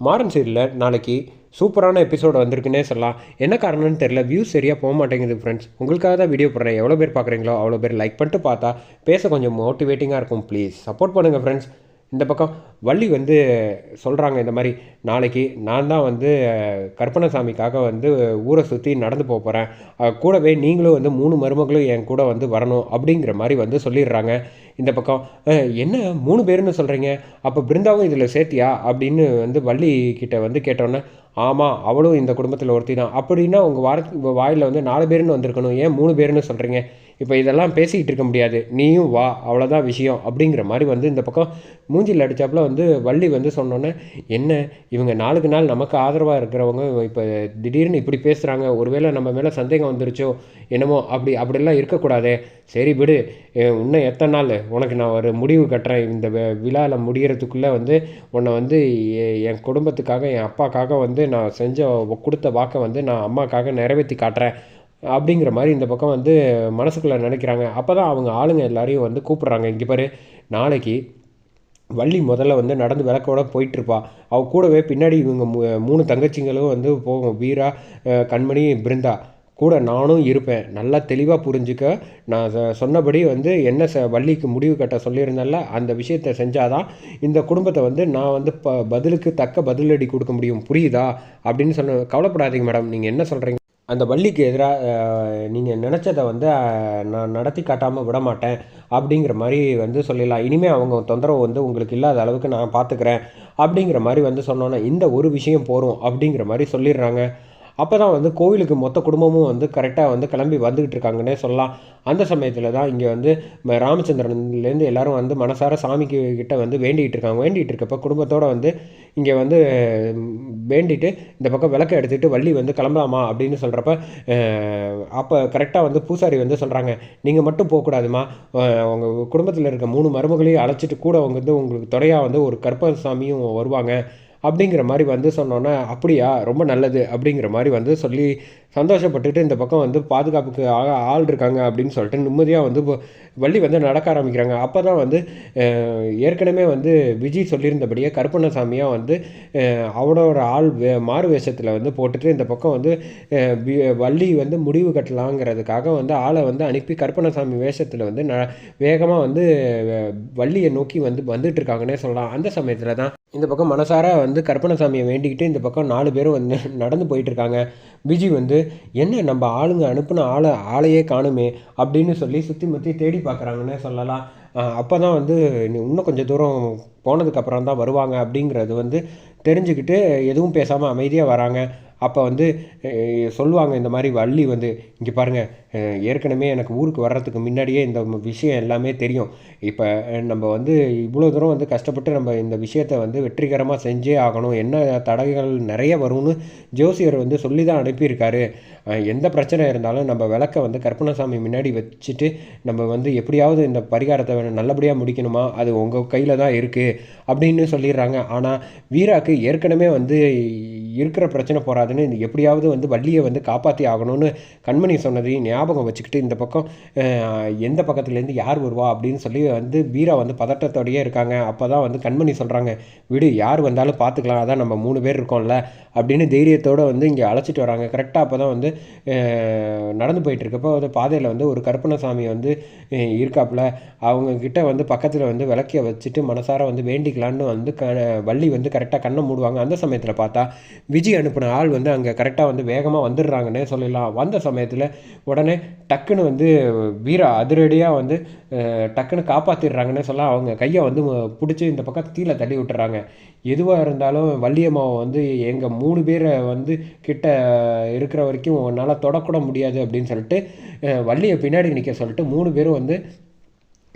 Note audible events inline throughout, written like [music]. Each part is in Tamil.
மாறன் சீரியலில் நாளைக்கு சூப்பரான எபிசோடு வந்திருக்குன்னே சொல்லலாம். என்ன காரணம்னு தெரியல. வியூஸ் சரியாக போக மாட்டேங்குது ஃப்ரெண்ட்ஸ் உங்களுக்காக தான் வீடியோ போடுறேன். எவ்வளோ பேர் பார்க்குறீங்களோ அவ்வளோ பேர் லைக் பண்ணிட்டு பார்த்தா பேச கொஞ்சம் மோட்டிவேட்டிங்காக இருக்கும். ப்ளீஸ் சப்போர்ட் பண்ணுங்கள் ஃப்ரெண்ட்ஸ் இந்த பக்கம் வள்ளி வந்து சொல்கிறாங்க இந்த மாதிரி நாளைக்கு நான் தான் வந்து அஹ், கற்பனசாமிக்காக வந்து ஊரை சுற்றி நடந்து போக போகிறேன் கூடவே நீங்களும் வந்து மூணு மருமகளும் என் கூட வந்து வரணும். அப்படிங்கிற மாதிரி வந்து சொல்லிடுறாங்க. இந்த பக்கம் என்ன? மூணு பேருன்னு சொல்கிறீங்க அப்போ பிருந்தாவும் இதில் சேர்த்தியா? அப்படின்னு வந்து வள்ளி கிட்ட வந்து கேட்டோன்னே ஆமாம் அவளும் இந்த குடும்பத்தில் ஒருத்தி தான் அப்படின்னா உங்கள் வார வாயில் வந்து நாலு பேருன்னு வந்திருக்கணும். ஏன் மூணு பேருன்னு சொல்கிறீங்க இப்போ இதெல்லாம் பேசிக்கிட்டு இருக்க முடியாது. நீயும் வா அவ்வளோதான் விஷயம் அப்படிங்கிற மாதிரி வந்து இந்த பக்கம் மூஞ்சில் அடித்தாப்புல வந்து வள்ளி வந்து சொன்னோன்னே என்ன இவங்க நாளுக்கு நாள் நமக்கு ஆதரவாக இருக்கிறவங்க இப்போ திடீர்னு இப்படி பேசுகிறாங்க ஒருவேளை நம்ம மேலே சந்தேகம் வந்துருச்சோ என்னமோ அப்படி அப்படிலாம் இருக்கக்கூடாதே. சரி விடு இன்னும் எத்தனை நாள்? உனக்கு நான் ஒரு முடிவு கட்டுறேன். இந்த விழாவில் முடிகிறதுக்குள்ளே வந்து உன்னை வந்து எ- என் குடும்பத்துக்காக என் அப்பாக்காக வந்து நான் செஞ்ச கொடுத்த வாக்கை வந்து நான் அம்மாக்காக நிறைவேற்றி காட்டுறேன். அப்படிங்கிற மாதிரி இந்த பக்கம் வந்து மனசுக்குள்ளே நினைக்கிறாங்க. அப்போ தான் அவங்க ஆளுங்க எல்லாரையும் வந்து கூப்பிட்றாங்க. இங்கே பாரு நாளைக்கு வள்ளி முதல்ல வந்து நடந்து விளக்கோட போயிட்டுருப்பா. அவ கூடவே பின்னாடி இவங்க மூணு தங்கச்சிங்களும் வந்து போகும். வீரா கண்மணி பிருந்தா. கூட நானும் இருப்பேன். நல்லா தெளிவாக புரிஞ்சுக்க. நான் சொன்னபடி வந்து என்ன ச வள்ளிக்கு முடிவு கட்ட சொல்லியிருந்தேன்ல அந்த விஷயத்தை செஞ்சாதான் இந்த குடும்பத்தை வந்து நான் வந்து ப பதிலுக்கு தக்க பதிலடி கொடுக்க முடியும். புரியுதா? அப்படின்னு சொன்ன கவலைப்படாதீங்க மேடம். நீங்கள் என்ன சொல்கிறீங்க அந்த வள்ளிக்கு எதிராக நீங்கள் நினச்சதை வந்து நான் நடத்தி காட்டாமல் விட மாட்டேன் அப்படிங்கிற மாதிரி வந்து சொல்லிடலாம். இனிமேல் அவங்க தொந்தரவு வந்து உங்களுக்கு இல்லாத அளவுக்கு நான் பார்த்துக்கிறேன் அப்படிங்கிற மாதிரி வந்து சொன்னோன்னே இந்த ஒரு விஷயம் போகிறோம் அப்படிங்கிற மாதிரி சொல்லிடுறாங்க. அப்போ தான் வந்து கோவிலுக்கு மொத்த குடும்பமும் வந்து கரெக்டாக வந்து கிளம்பி வந்துக்கிட்டு இருக்காங்கன்னே சொல்லலாம். அந்த சமயத்தில் தான் இங்கே வந்து ராமச்சந்திரன்லேருந்து எல்லாரும் வந்து மனசார சாமிக்கு கிட்ட வந்து வேண்டிகிட்டு இருக்காங்க. வேண்டிகிட்டு இருக்கப்போ குடும்பத்தோடு வந்து இங்கே வந்து வேண்டிட்டு இந்த பக்கம் விளக்க எடுத்துகிட்டு வள்ளி வந்து கிளம்பலாமா அப்படின்னு சொல்கிறப்ப அப்போ கரெக்டாக வந்து பூசாரி வந்து சொல்கிறாங்க நீங்கள் மட்டும் போகக்கூடாதுமா. உங்கள் குடும்பத்தில் இருக்க மூணு மருமகளையும் அழைச்சிட்டு கூட அவங்க வந்து உங்களுக்கு துணையாக வந்து ஒரு கற்பசாமியும் வருவாங்க. அப்படிங்கிற மாதிரி வந்து சொன்னோன்னே அப்படியா ரொம்ப நல்லது அப்படிங்கிற மாதிரி வந்து சொல்லி சந்தோஷப்பட்டுட்டு இந்த பக்கம் வந்து பாதுகாப்புக்கு ஆ- ஆள் இருக்காங்க அப்படின்னு சொல்லிட்டு நிம்மதியாக வந்து வள்ளி வந்து நடக்க ஆரம்பிக்கிறாங்க. அப்போ தான் வந்து ஏற்கனவே வந்து விஜய் சொல்லியிருந்தபடியே கருப்பண்ணசாமியாக வந்து அஹ், அவனோட ஆள் வே மாறு வேஷத்தில் வந்து போட்டுட்டு இந்த பக்கம் வந்து வள்ளி வந்து முடிவு கட்டலாங்கிறதுக்காக வந்து ஆளை வந்து அனுப்பி கருப்பண்ணசாமி வேஷத்தில் வந்து ந வேகமாக வந்து வள்ளியை நோக்கி வந்து வந்துட்டு இருக்காங்கன்னே சொல்லலாம். அந்த சமயத்தில் தான் இந்த பக்கம் மனசார வந்து வந்து கற்பனசாமியை வேண்டிக்கிட்டு இந்த பக்கம் நாலு பேரும் வந்து [laughs] நடந்து போயிட்டுருக்காங்க. விஜி வந்து என்ன நம்ம ஆளுங்க அனுப்பின ஆளை ஆளையே காணுமே அப்படின்னு சொல்லி சுற்றி முற்றி தேடி பார்க்குறாங்கன்னு சொல்லலாம். அப்போ தான் வந்து இன்னும் கொஞ்சம் தூரம் போனதுக்கப்புறம் தான் வருவாங்க அப்படிங்கிறது வந்து தெரிஞ்சுக்கிட்டு எதுவும் பேசாமல் அமைதியாக வராங்க. அப்போ வந்து சொல்லுவாங்க இந்த மாதிரி வள்ளி வந்து இங்கே பாருங்கள் ஏற்கனவே எனக்கு ஊருக்கு வர்றதுக்கு முன்னாடியே இந்த விஷயம் எல்லாமே தெரியும். இப்போ நம்ம வந்து இவ்வளோ தூரம் வந்து கஷ்டப்பட்டு நம்ம இந்த விஷயத்தை வந்து வெற்றிகரமாக செஞ்சே ஆகணும். என்ன தடைகள் நிறைய வரும்னு ஜோசியர் வந்து சொல்லி தான் அனுப்பியிருக்காரு எந்த பிரச்சனை இருந்தாலும் நம்ம விளக்க வந்து கற்பனசாமி முன்னாடி வச்சுட்டு நம்ம வந்து எப்படியாவது இந்த பரிகாரத்தை நல்லபடியாக முடிக்கணுமா? அது உங்கள் கையில் தான் இருக்குது அப்படின்னு சொல்லிடுறாங்க. ஆனால் வீராக்கு ஏற்கனவே வந்து இருக்கிற பிரச்சனை போகாதுன்னு இந்த எப்படியாவது வந்து வள்ளியை வந்து காப்பாற்றி ஆகணும்னு கண்மணி சொன்னதையும் ஞாபகம் வச்சுக்கிட்டு இந்த பக்கம் எந்த பக்கத்துலேருந்து யார் வருவா அப்படின்னு சொல்லி வந்து வீரா வந்து பதட்டத்தோடயே இருக்காங்க. அப்போ தான் வந்து கண்மணி சொல்கிறாங்க விடு யார் வந்தாலும் பார்த்துக்கலாம் அதான் நம்ம மூணு பேர் இருக்கோம்ல அப்படின்னு தைரியத்தோடு வந்து இங்கே அழைச்சிட்டு வராங்க. கரெக்டாக அப்போ தான் வந்து நடந்து போயிட்டுருக்கப்போ வந்து பாதையில் வந்து ஒரு கருப்பணசாமி வந்து இருக்காப்புல. அவங்கக்கிட்ட வந்து பக்கத்தில் வந்து விளக்கிய வச்சுட்டு மனசார வந்து வேண்டிக்கலான்னு வந்து க வள்ளி வந்து கரெக்டாக கண்ணை மூடுவாங்க. அந்த சமயத்தில் பார்த்தா விஜய் அனுப்பின ஆள் வந்து அங்கே கரெக்டாக வந்து வேகமாக வந்துடுறாங்கன்னே சொல்லலாம் வந்த சமயத்தில் உடனே டக்குன்னு வந்து வீரா அதிரடியாக வந்து டக்குன்னு காப்பாற்றிடுறாங்கன்னே சொல்லலாம். அவங்க கையை வந்து பிடிச்சி இந்த பக்கம் கீழே தள்ளி விட்டுறாங்க. எதுவாக இருந்தாலும் வள்ளியம்மாவை வந்து எங்கள் மூணு பேரை வந்து கிட்ட இருக்கிற வரைக்கும் உன்னால் தொடக்கூட முடியாது அப்படின்னு சொல்லிட்டு வள்ளியை பின்னாடி நிற்க சொல்லிட்டு மூணு பேரும் வந்து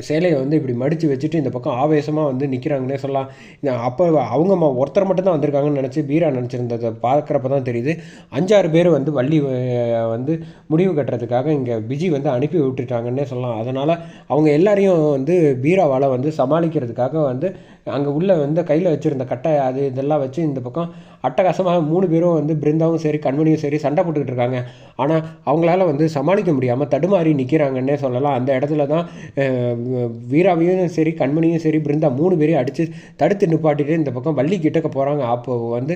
சேலையை வந்து இப்படி மடித்து வச்சுட்டு இந்த பக்கம் ஆவேசமாக வந்து நிற்கிறாங்கன்னே சொல்லலாம். இந்த அப்போ அவங்க ஒருத்தர் மட்டும்தான் வந்திருக்காங்கன்னு நினச்சி பீரா நினச்சிருந்ததை பார்க்குறப்ப தான் தெரியுது. அஞ்சாறு பேர் வந்து வள்ளி வந்து முடிவு கட்டுறதுக்காக இங்கே பிஜி வந்து அனுப்பி விட்டுட்டாங்கன்னே சொல்லலாம். அதனால் அவங்க எல்லாரையும் வந்து பீராவால் வந்து சமாளிக்கிறதுக்காக வந்து அங்கே உள்ளே வந்து கையில் வச்சுருந்த கட்டை அது இதெல்லாம் வச்சு இந்த பக்கம் அட்டகாசமாக மூணு பேரும் வந்து பிருந்தாவும் சரி கண்மணியும் சரி சண்டை போட்டுக்கிட்டு இருக்காங்க. ஆனால் அவங்களால வந்து சமாளிக்க முடியாமல் தடுமாறி நிற்கிறாங்கன்னே சொல்லலாம். அந்த இடத்துல தான் வீராவையும் சரி கண்மணியும் சரி பிருந்தா மூணு பேரையும் அடித்து தடுத்து நிப்பாட்டிட்டு இந்த பக்கம் வள்ளி கிட்டக்க போகிறாங்க அப்போ வந்து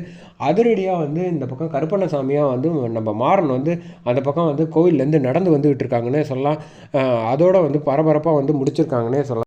அதிரடியாக வந்து இந்த பக்கம் கருப்பண்ணசாமியாக வந்து நம்ம மாறன் வந்து அந்த பக்கம் வந்து கோவிலேருந்து நடந்து வந்துக்கிட்டு இருக்காங்கன்னே சொல்லலாம். அதோட வந்து பரபரப்பாக வந்து முடிச்சிருக்காங்கன்னே சொல்லலாம்.